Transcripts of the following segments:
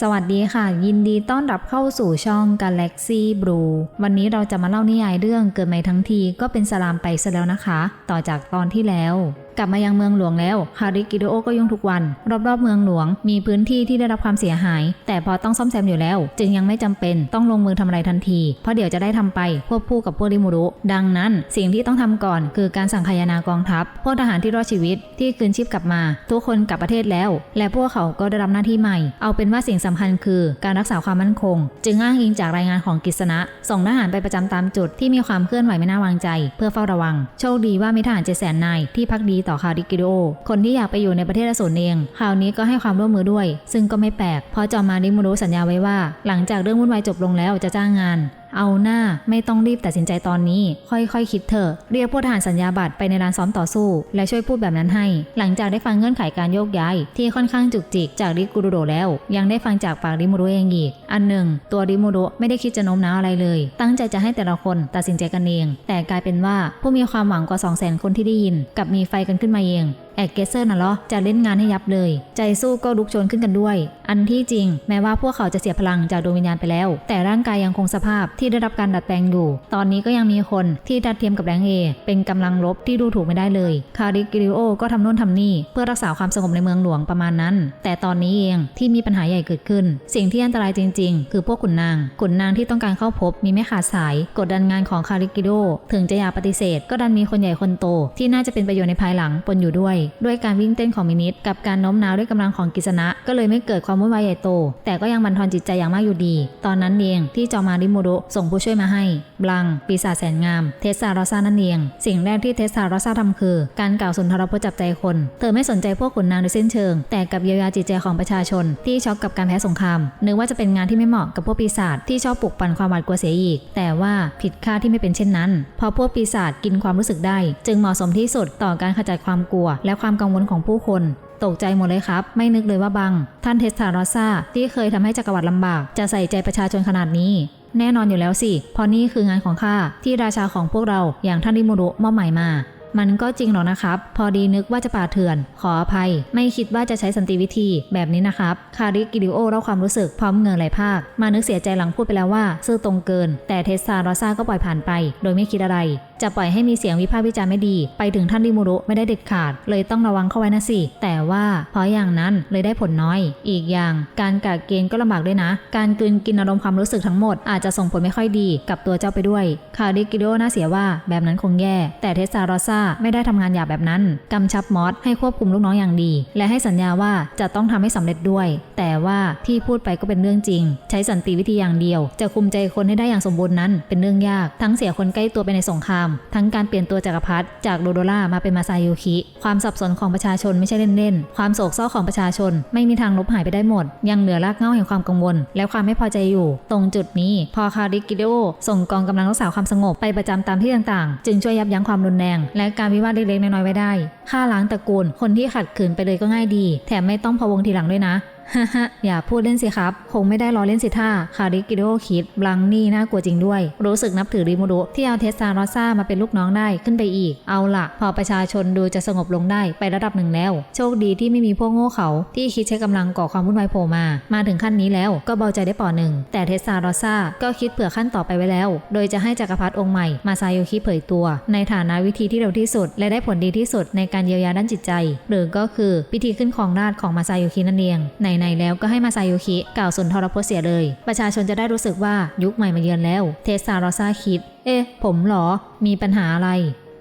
สวัสดีค่ะ ยินดีต้อนรับเข้าสู่ช่อง Galaxy Blue วันนี้เราจะมาเล่านิยายเรื่องเกิดใหม่ทั้งทีก็เป็นสลามไปซะแล้วนะคะ ต่อจากตอนที่แล้วกลับมายังเมืองหลวงแล้วคาริกิโดโอก็ยุ่งทุกวัน รอบๆเมืองหลวง มีพื้นที่ที่ได้รับความเสียหาย แต่พอต้องซ่อมแซมอยู่แล้ว จึงยังไม่จำเป็นต้องลงมือทำอะไรทันที เพราะเดี๋ยวจะได้ทำไปควบคู่กับพวกริมูรุ ดังนั้นสิ่งที่ต้องทำก่อน คือการสั่งขยานากองทัพพวกทหารที่รอดชีวิตที่คืนชีพกลับมา ทุกคนกลับประเทศแล้ว และพวกเขาก็ได้รับหน้าที่ใหม่ เอาเป็นว่าสิ่งสำคัญคือการรักษาความมั่นคง จึงอ้างอิงจากรายงานของกิษณะส่งทหารไปประจำตามจุดที่มีความเคลื่อนไหวไม่น่าวางใจ เพื่อเฝ้าระวัง โชคดีว่ามีทหารเจ็ดแสนนายที่พักดีต่อคาริกิโด คนที่อยากไปอยู่ในประเทศอสูรเองคราวนี้ก็ให้ความร่วมมือด้วย ซึ่งก็ไม่แปลก เพราะจอมมาริมูรุสัญญาไว้ว่า หลังจากเรื่องวุ่นวายจบลงแล้วจะจ้างงาน เอาหน้าไม่ต้องรีบตัดสินใจตอนนี้ ค่อยๆคคิดเถอะเรียกพวกทหารสัญญาบัตรไปในลานซ้อมต่อสู้ และช่วยพูดแบบนั้นให้ หลังจากได้ฟังเงื่อนไขการโยกย้าย ที่ค่อนข้างจุกจิกจากริกุรุโดแล้ว ยังได้ฟังจากปากริมูรุเองอีก อันหนึ่ง ตัวริมูรุไม่ได้คิดจะโน้มน้าวอะไรเลย ตั้งใจจะให้แต่ละคนตัดสินใจกันเอง แต่กลายเป็นว่าผู้มีความหวังกว่า2 0 0 0 0 0 คนที่ได้ยิน กับมีไฟกันขึ้นมาเองแอกเกเซอร์น่ะเหรอจะเล่นงานให้ยับเลย ใจสู้ก็ลุกโชนขึ้นกันด้วย อันที่จริง แม้ว่าพวกเขาจะเสียพลังจากดวงวิญญาณไปแล้ว แต่ร่างกายยังคงสภาพที่ได้รับการดัดแปลงอยู่ ตอนนี้ก็ยังมีคนที่ดัดเทียมกับแรงเอเป็นกำลังลบที่ดูถูกไม่ได้เลย คาริกิริโอก็ทำโน่นทำนี่เพื่อรักษาความสงบในเมืองหลวงประมาณนั้น แต่ตอนนี้เองที่มีปัญหาใหญ่เกิดขึ้น สิ่งที่อันตรายจริง ๆ คือพวกขุนนางขุนนางที่ต้องการเข้าพบมีไม่ขาดสาย กดดันงานของคาริกิโดถึงจะอยากปฏิเสธ ก็ดันมีคนใหญ่คนโต ที่น่าจะเป็นประโยชน์ในภายหลังปนอยู่ด้วยด้วยการวิ่งเต้นของมินิทกับการโน้มน้าวด้วยกำลังของกิษณะ ก็เลยไม่เกิดความวุ่นวายใหญ่โต แต่ก็ยังบันทอนจิตใจอย่างมากอยู่ดี ตอนนั้นเองที่จอมาริโมโดส่งผู้ช่วยมาให้ บลัง ปีศาจแสนงาม เทสซารอซานั่นเอง สิ่งแรกที่เทสซารอซ่าทำคือ การกล่าวสุนทรพจน์จับใจคน เธอไม่สนใจพวกขุนนางโดยสิ้นเชิง แต่กับเยียวยาจิตใจของประชาชน ที่ช็อกกับการแพ้สงคราม นึกว่าจะเป็นงานที่ไม่เหมาะกับพวกปีศาจที่ชอบปลุกปั่นความหวาดกลัวเสียอีก แต่ว่าผิดคาดที่ไม่เป็นเช่นนั้นพราะพวกปีศาจกินความรู้สึกได้ จึงเหมาะสมที่สุดต่อการขจัดความกลัวและความกังวลของผู้คน ตกใจหมดเลยครับ ไม่นึกเลยว่าบัง ท่านเทสซารอซ่าที่เคยทำให้จักรวรรดิลำบาก จะใส่ใจประชาชนขนาดนี้ แน่นอนอยู่แล้วสิ เพราะนี่คืองานของข้าที่ราชาของพวกเราอย่างท่านริมูรุมอบหมายมามันก็จริงหรอกนะครับ พอดีนึกว่าจะป่าเถื่อน ขออภัย ไม่คิดว่าจะใช้สันติวิธีแบบนี้นะครับ คาริกิริโอเล่าความรู้สึกพร้อมเงินไหลภาค มานึกเสียใจหลังพูดไปแล้วว่า ซื่อตรงเกิน แต่เทสซารอซ่าก็ปล่อยผ่านไป โดยไม่คิดอะไร จะปล่อยให้มีเสียงวิพากษ์วิจารณ์ไม่ดี ไปถึงท่านริมูรุไม่ได้เด็ดขาด เลยต้องระวังเข้าไว้นะสิ แต่ว่าเพราะอย่างนั้นเลยได้ผลน้อย อีกอย่างการกะเกณฑ์ก็ลำบากด้วยนะ การกลืนกินอารมณ์ความรู้สึกทั้งหมดอาจจะส่งผลไม่ค่อยดีกับตัวเจ้าไปด้วยคาริกิริโอน่าเสียว่าแบบนั้นคงแย่ แต่เทสซารอซ่าไม่ได้ทำงานหยาบแบบนั้นกำชับมอสให้ควบคุมลูกน้องอย่างดี และให้สัญญาว่าจะต้องทำให้สำเร็จด้วย แต่ว่าที่พูดไปก็เป็นเรื่องจริง ใช้สันติวิธีอย่างเดียว จะคุมใจคนให้ได้อย่างสมบูรณ์นั้น เป็นเรื่องยาก ทั้งเสียคนใกล้ตัวไปในสงครามทั้งการเปลี่ยนตัวจักรพรรดิจากโดโดล่ามาเป็นมาซายุคิ ความสับสนของประชาชนไม่ใช่เล่นๆ ความโศกเศร้าของประชาชน ไม่มีทางลบหายไปได้หมด ยังเหลือรากเหง้าแห่งความกังวล และความไม่พอใจอยู่ ตรงจุดนี้ พอคาริกิโดส่งกองกำลังรักษาความสงบไปประจำตามที่ต่างๆ จึงช่วยยับยั้งความรุนแรง และการวิวาทเล็กๆน้อยๆไว้ได้ฆ่าล้างตระกูล คนที่ขัดขืนไปเลยก็ง่ายดี แถมไม่ต้องพะวงทีหลังด้วยนะ ฮ่าฮอย่าพูดเล่นสิครับ คงไม่ได้ล้อเล่นสิท่า คาริกิโดคิดบลังนี่น่ากลัวจริงด้วย รู้สึกนับถือริมูรุที่เอาเทสซารอซ่ามาเป็นลูกน้องได้ขึ้นไปอีก เอาละพอประชาชนดูจะสงบลงได้ไประดับหนึ่งแล้ว โชคดีที่ไม่มีพวกโง่เขาที่คิดใช้กำลังก่อความวุ่นวายโผล่มา มาถึงขั้นนี้แล้วก็เบาใจได้ปอหนึ่ง แต่เทสซารอซ่าก็คิดเผื่อขั้นต่อไปไว้แล้ว โดยจะให้จักรพรรดิองค์ใหม่มาซาโยคิเผยตัว ในฐานะวิธีที่เร็วที่สุด และได้ผลดีที่สุดในการเยียวยาด้านจิตใจ หรือก็คือพิธีขึ้นของราชของมาซาโยคินั่นเองไหนๆแล้วก็ให้มาซาโยคิกล่าวสุนทรพจน์เสียเลย ประชาชนจะได้รู้สึกว่ายุคใหม่มาเยือนแล้ว เทสซารอซาคิด เอ๊ะ ผมหรอ มีปัญหาอะไร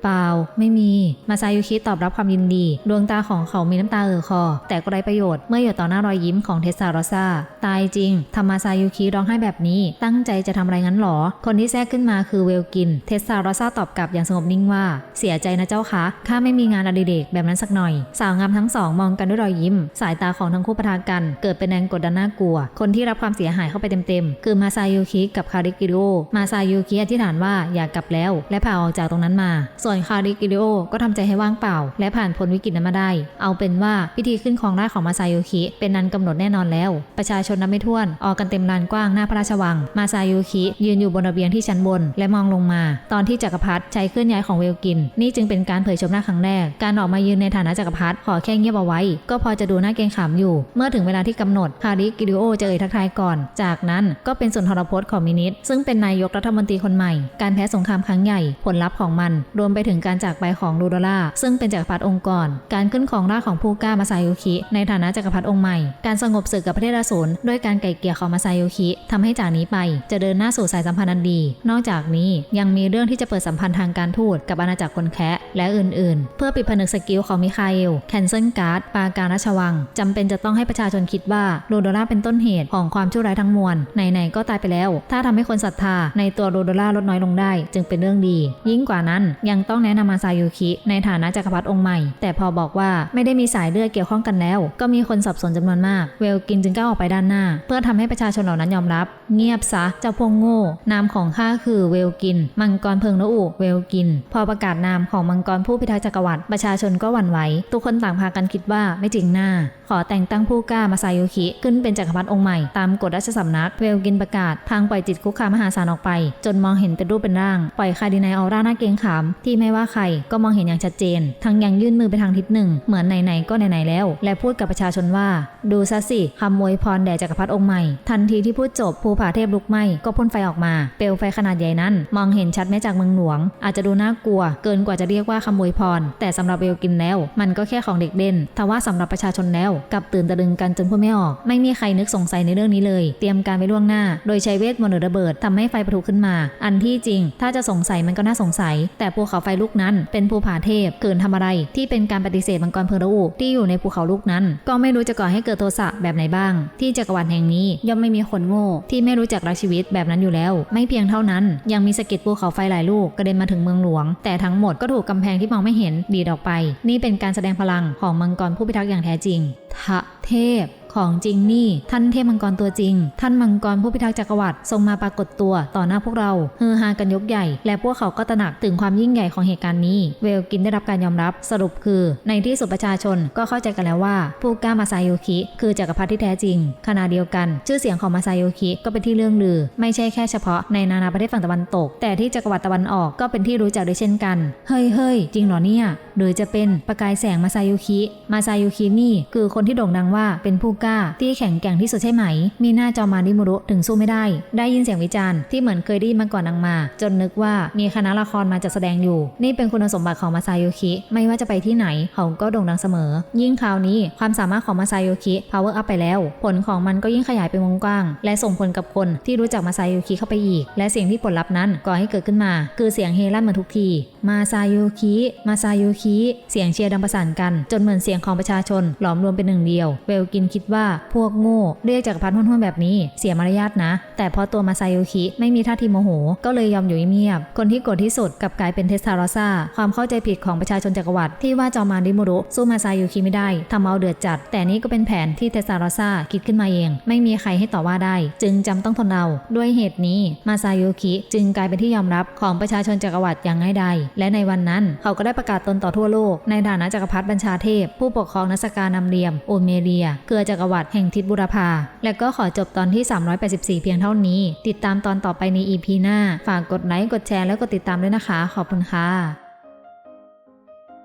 เปล่า ไม่มี มาซายุคิตอบรับความยินดี ดวงตาของเขามีน้ำตาเอ่อคอ แต่ก็ไร้ประโยชน์เมื่ออยู่ต่อหน้ารอยยิ้มของเทสซารอซาตายจริงทำมาซายุคิร้องไห้แบบนี้ ตั้งใจจะทำอะไรงั้นหรอ คนที่แทรกขึ้นมาคือเวลกิน เทสซารอซาตอบกลับอย่างสงบนิ่งว่า เสียใจนะเจ้าคะข้าไม่มีงานอดิเรกแบบนั้นสักหน่อย สาวงามทั้งสองมองกันด้วยรอยยิ้ม สายตาของทั้งคู่ประทะกัน เกิดเป็นแรงกดดันน่ากลัว คนที่รับความเสียหายเข้าไปเต็มๆ คือมาซายุคิกับคาริกิโรมาซายุคิอธิษฐานว่าอยากกลับแล้ว และพาออกจากตรงนั้นมาส่วนวนคาริกิริโอก็ทำใจให้ว่างเปล่า และผ่านพ้นวิกฤตนั้นมาได้ เอาเป็นว่าพิธีขึ้นครองราชของมาซาโยคิ เป็นนันกำหนดแน่นอนแล้ว ประชาชนนับไม่ถ้วน ออกกันเต็มลานกว้างหน้าพระราชวัง มาซาโยคิ ยืนอยู่บนระเบียงที่ชั้นบน และมองลงมา ตอนที่จักรพรรดิใช้เคลื่อนย้ายของเวลกิน นี่จึงเป็นการเผยชมหน้าครั้งแรก การออกมายืนในฐานะจักรพรรดิขอแค่เงียบเอาไว้ ก็พอจะดูน่าเกรงขามอยู่ เมื่อถึงเวลาที่กำหนดคาริกิริโอจะเอ่ยทักทายก่อน จากนั้นก็เป็นสุนทรพจน์ของมินิสซึ่งเป็นนายกรัฐมนตรีคนใหม่ การแพ้สงครามครั้งใหญ่ผลลัพธ์ของมันรวมไปถึงการจากไปของลูโดล่าซึ่งเป็นจักรพรรดิองค์กรการขึ้นของราชของผู้กล้ามาซาโยคิ ในฐานะจักรพรรดิองค์ใหม่ การสงบศึกกับประเทศอสูรด้วยการไก่เกี่ยของมาซาโยคิทำให้จากนี้ไป จะเดินหน้าสู่สายสัมพันธ์อันดี นอกจากนี้ยังมีเรื่องที่จะเปิดสัมพันธ์ทางการทูตกับอาณาจักรคนแคะและอื่นๆ เพื่อปิดผนึกสกิลของมิคาเอลแคนเซิลการ์ดปาการราชวังจำเป็นจะต้องให้ประชาชนคิดว่าลูโดล่าเป็นต้นเหตุของความชั่วร้ายทั้งมวลไหนๆก็ตายไปแล้ว ถ้าทำให้คนศรัทธาในตัวลูโดล่าลดน้อยลงได้ จึงเป็นเรื่องดี ยิ่งกว่านั้นยังต้องแนะนำมาซาโยคิ ในฐานะจักรพรรดิองค์ใหม่ แต่พอบอกว่าไม่ได้มีสายเลือดเกี่ยวข้องกันแล้ว ก็มีคนสับสนจำนวนมาก เวลกินจึงก้าวออกไปด้านหน้า เพื่อทำให้ประชาชนเหล่านั้นยอมรับ เงียบซะเจ้าพวกโง่นามของข้าคือเวลกิน มังกรเพิงนอุเวลกิน พอประกาศนามของมังกรผู้พิทักษ์จักรวรรดิประชาชนก็หวั่นไหวทุกคนต่างพากันคิดว่าไม่จริงหน้า ขอแต่งตั้งผู้กล้ามาซาโยคิขึ้นเป็นจักรพรรดิองค์ใหม่ตามกฎราชสำนักเวลกินประกาศ ทางปล่อยจิตคุกคามมหาศาลออกไป จนมองเห็นเป็นรูปเป็นร่าง ปล่อยคาดินายออร่าหน้าเกงขามที่ไม่ว่าใคร ก็มองเห็นอย่างชัดเจน ทั้งยังยื่นมือไปทางทิศหนึ่ง เหมือนไหนๆก็ไหนๆแล้ว และพูดกับประชาชนว่า ดูซะสิคำมวยพรแด่จักรพรรดิองค์ใหม่ ทันทีที่พูดจบภูผาเทพลุกไหมก็พ่นไฟออกมา เปลวไฟขนาดใหญ่นั้น มองเห็นชัดแม้จากเมืองหลวง อาจจะดูน่ากลัว เกินกว่าจะเรียกว่าคำมวยพร แต่สำหรับเวลกินแล้ว มันก็แค่ของเด็กเล่นทว่าสำหรับประชาชนแล้วกับตื่นตะลึงกันจนพูดไม่ออก ไม่มีใครนึกสงสัยในเรื่องนี้เลย เตรียมการไปล่วงหน้า โดยใช้เวทมนต์หรือระเบิดทำให้ไฟประทุขึ้นมา อันที่จริง ถ้าจะสงสัยมันก็น่าสงสัย แต่ภูเขาไฟลูกนั้น เป็นภูผาเทพเกินทำอะไร ที่เป็นการปฏิเสธมังกรเพลิงระอุที่อยู่ในภูเขาลูกนั้น ก็ไม่รู้จะก่อให้เกิดโทสะแบบไหนบ้าง ที่จักรวรรดิแห่งนี้ย่อมไม่มีคนโง่ที่ไม่รู้จักรักชีวิตแบบนั้นอยู่แล้ว ไม่เพียงเท่านั้น ยังมีสะเก็ดภูเขาไฟหลายลูกกระเด็นมาถึงเมืองหลวง แต่ทั้งหมดก็ถูกกำแพงที่มองไม่เห็นดีดออกไป นี่เป็นการแสดงพลังของมังกรผู้พิทักษ์อย่างแท้จริงทะเทพ ของจริงนี่ ท่านเทพมังกรตัวจริง ท่านมังกรผู้พิทักษ์จักรวรรดิทรงมาปรากฏตัวต่อหน้าพวกเราฮือฮากันยกใหญ่ และพวกเขาก็ตระหนักถึงความยิ่งใหญ่ของเหตุการณ์นี้ เวลกินได้รับการยอมรับสรุปคือ ในที่สุดประชาชนก็เข้าใจกันแล้วว่าผู้กล้ามาซาโยคิ คือจักรพรรดิที่แท้จริงขณะเดียวกัน ชื่อเสียงของมาซาโยคิก็เป็นที่เรื่องลือ ไม่ใช่แค่เฉพาะในนานาประเทศฝั่งตะวันตก แต่ที่จักรวรรดิตะวันออกก็เป็นที่รู้จักด้วยเช่นกันเฮ้ยเฮ้ยจริงเหรอเนี่ยหรือจะเป็นประกายแสงมาซาโยคิ มาซาโยคินี่ คือคนที่โด่งดังว่าเป็นผู้ก้าที่แข็งแกร่งที่สุดใช่ไหม มีหน้าจอมาริมุรุถึงสู้ไม่ได้ ได้ยินเสียงวิจารณ์ที่เหมือนเคยได้ยินมาก่อนนังมา จนนึกว่ามีคณะละครมาจัดแสดงอยู่ นี่เป็นคุณสมบัติของมาซาโยคิ ไม่ว่าจะไปที่ไหนเขาก็โด่งดังเสมอ ยิ่งคราวนี้ความสามารถของมาซาโยคิ power up ไปแล้ว ผลของมันก็ยิ่งขยายไปวงกว้าง และส่งผลกับคนที่รู้จักมาซาโยคิเข้าไปอีก และเสียงที่ผลลัพธ์นั้นก่อให้เกิดขึ้นมา คือเสียงเฮลั่นเหมือนทุกทีมาซาโยคิ มาซาโยคิ เสียงเชียร์ดังประสานกัน จนเหมือนเสียงของประชาชน หลอมรวมเป็นหนึ่งเดียว เวลกินคิดว่าพวกโง่เรียกจักรพรรดิห้วนๆแบบนี้ เสียมารยาทนะ แต่พอตัวมาซาโยคิไม่มีท่าทีโมโห ก็เลยยอมอยู่เงียบคนที่โกรธที่สุดกลับกลายเป็นเทสซารอซ่าความเข้าใจผิดของประชาชนจักรวรรดิที่ว่าจอมานริมุรุสู้มาซาโยคิไม่ได้ทำเอาเดือดจัด แต่นี่ก็เป็นแผนที่เทสซารอซ่าคิดขึ้นมาเอง ไม่มีใครให้ต่อว่าได้ จึงจำต้องทนเอาด้วยเหตุนี้มาซาโยคิจึงกลายเป็นที่ยอมรับของประชาชนจักรวรรดิอย่างง่ายดายและในวันนั้นเขาก็ได้ประกาศตนต่อทั่วโลก ในฐานะจักรพรรดิบัญชาเทพ ผู้ปกครองนัสการนำเรียม โอเมเรีย เกือจักรวรรดิแห่งทิศบุรพา และก็ขอจบตอนที่ 384 เพียงเท่านี้ ติดตามตอนต่อไปใน EP หน้า ฝากกดไลค์ กดแชร์ และกดติดตามด้วยนะคะ ขอบคุณค่ะ